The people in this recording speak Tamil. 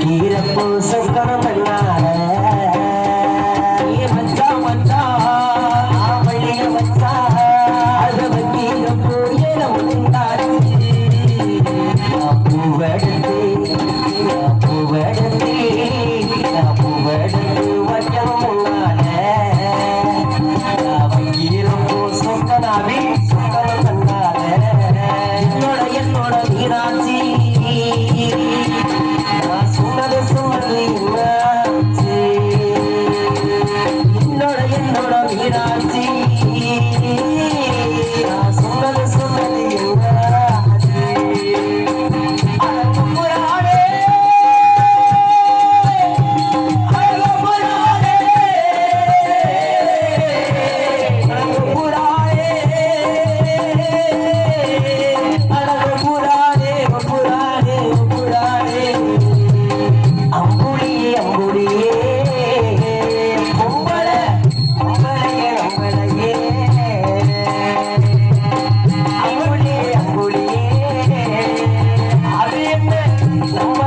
கீரப்பூசை கணபதியார மச்சா மச்சா பள்ளிய மச்சா அதை கீரப்பூ என முந்தாச்சு பூவெடுத்து Oh.